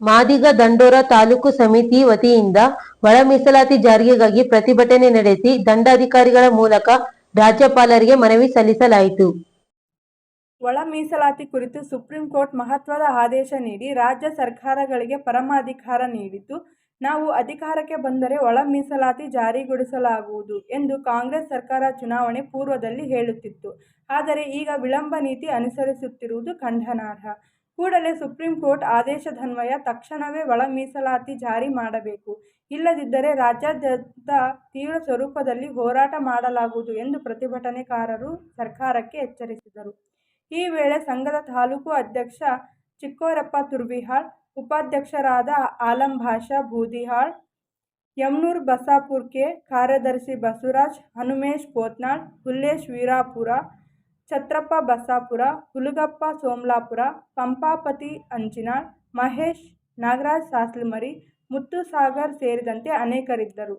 ಮಾದಿಗ ದಂಡೋರ ತಾಲೂಕು ಸಮಿತಿ ವತಿಯಿಂದ ಒಳ ಮೀಸಲಾತಿ ಜಾರಿಗೆಗಾಗಿ ಪ್ರತಿಭಟನೆ ನಡೆಸಿ ದಂಡಾಧಿಕಾರಿಗಳ ಮೂಲಕ ರಾಜ್ಯಪಾಲರಿಗೆ ಮನವಿ ಸಲ್ಲಿಸಲಾಯಿತು. ಒಳ ಮೀಸಲಾತಿ ಕುರಿತು ಸುಪ್ರೀಂ ಕೋರ್ಟ್ ಮಹತ್ವದ ಆದೇಶ ನೀಡಿ ರಾಜ್ಯ ಸರ್ಕಾರಗಳಿಗೆ ಪರಮಾಧಿಕಾರ ನೀಡಿತು ನಾವು ಅಧಿಕಾರಕ್ಕೆ ಬಂದರೆ ಒಳ ಮೀಸಲಾತಿ ಜಾರಿಗೊಳಿಸಲಾಗುವುದು ಎಂದು ಕಾಂಗ್ರೆಸ್ ಸರ್ಕಾರ ಚುನಾವಣೆ ಪೂರ್ವದಲ್ಲಿ ಹೇಳುತ್ತಿತ್ತು. ಆದರೆ ಈಗ ವಿಳಂಬ ನೀತಿ ಅನುಸರಿಸುತ್ತಿರುವುದು ಖಂಡನಾರ್ಹ. ಕೂಡಲೇ ಸುಪ್ರೀಂ ಕೋರ್ಟ್ ಆದೇಶದನ್ವಯ ತಕ್ಷಣವೇ ಒಳ ಮೀಸಲಾತಿ ಜಾರಿ ಮಾಡಬೇಕು. ಇಲ್ಲದಿದ್ದರೆ ರಾಜ್ಯಾದ್ಯಂತ ತೀವ್ರ ಸ್ವರೂಪದಲ್ಲಿ ಹೋರಾಟ ಮಾಡಲಾಗುವುದು ಎಂದು ಪ್ರತಿಭಟನೆಕಾರರು ಸರ್ಕಾರಕ್ಕೆ ಎಚ್ಚರಿಸಿದರು. ಈ ವೇಳೆ ಸಂಘದ ತಾಲೂಕು ಅಧ್ಯಕ್ಷ ಚಿಕ್ಕೋರಪ್ಪ ತುರ್ವಿಹಾಳ್, ಉಪಾಧ್ಯಕ್ಷರಾದ ಆಲಂ ಭಾಷಾ ಬೂದಿಹಾಳ್, ಯಮನೂರ್ ಬಸಾಪುರ್ಕೆ ಕಾರ್ಯದರ್ಶಿ ಬಸವರಾಜ್, ಹನುಮೇಶ್ ಪೋತ್ನಾಳ್ ಹುಲ್ಲೇಶ್ ವೀರಾಪುರ ಛತ್ರಪ್ಪ ಬಸಾಪುರ ಹುಲುಗಪ್ಪ ಸೋಮ್ಲಾಪುರ ಪಂಪಾಪತಿ ಅಂಚಿನಾಳ್ ಮಹೇಶ್ ನಾಗರಾಜ್ ಸಾಸ್ಲಮರಿ ಮುತ್ತುಸಾಗರ್ ಸೇರಿದಂತೆ ಅನೇಕರಿದ್ದರು.